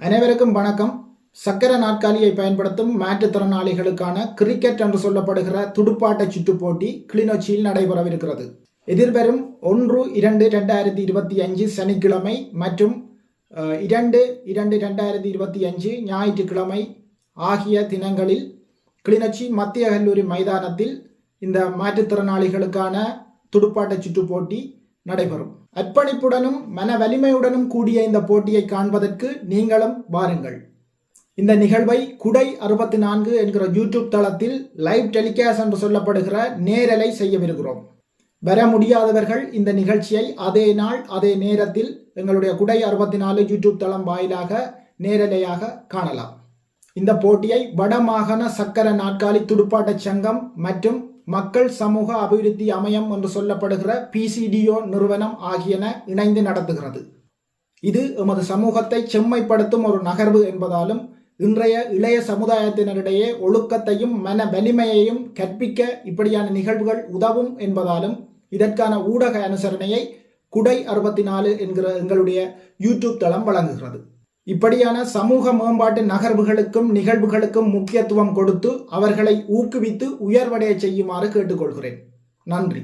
அனைவருக்கும் வணக்கம். சக்கர நாற்காலியை பயன்படுத்தும் மாற்றுத்திறனாளிகளுக்கான கிரிக்கெட் என்று சொல்லப்படுகிற துடுப்பாட்ட சுற்றுப்போட்டி கிளிநொச்சியில் நடைபெறவிருக்கிறது. எதிர்வரும் ஒன்று இரண்டு ரெண்டாயிரத்தி இருபத்தி அஞ்சு சனிக்கிழமை மற்றும் இரண்டு இரண்டு ரெண்டாயிரத்தி இருபத்தி அஞ்சு ஞாயிற்றுக்கிழமை ஆகிய தினங்களில் கிளிநொச்சி மத்திய கல்லூரி மைதானத்தில் இந்த மாற்றுத்திறனாளிகளுக்கான துடுப்பாட்ட சுற்றுப் போட்டி நடைபெறும். அர்ப்பணிப்புடனும் மன வலிமையுடனும் கூடிய இந்த போட்டியை காண்பதற்கு நீங்களும் வாருங்கள். இந்த நிகழ்வை குடை அறுபத்தி நான்கு என்கிற யூடியூப் தளத்தில் லைவ் டெலிகாஸ்ட் என்று சொல்லப்படுகிற நேரலை செய்யவிருக்கிறோம். வர முடியாதவர்கள் இந்த நிகழ்ச்சியை அதே நாள் அதே நேரத்தில் எங்களுடைய குடை அறுபத்தி நாலு யூடியூப் தளம் வாயிலாக நேரலையாக காணலாம். இந்த போட்டியை வடமாகாண சக்கர நாற்காலி துடுப்பாட்டச் சங்கம் மற்றும் மக்கள் சமூக அபிவிருத்தி அமையம் என்று சொல்லப்படுகிற பிசிடிஓ நிறுவனம் ஆகியன இணைந்து நடத்துகிறது. இது எமது சமூகத்தை செம்மைப்படுத்தும் ஒரு நகர்வு என்பதாலும் இன்றைய இளைய சமுதாயத்தினரிடையே ஒழுக்கத்தையும் மன வலிமையையும் கற்பிக்க இப்படியான நிகழ்வுகள் உதவும் என்பதாலும் இதற்கான ஊடக அனுசரணையை குடை அறுபத்தி நாலு என்கிற எங்களுடைய யூடியூப் தளம் வழங்குகிறது. இப்படியான சமூக மேம்பாட்டு நகர்வுகளுக்கும் நிகழ்வுகளுக்கும் முக்கியத்துவம் கொடுத்து அவர்களை ஊக்குவித்து உயர்வடைய செய்யுமாறு கேட்டுக்கொள்கிறேன். நன்றி.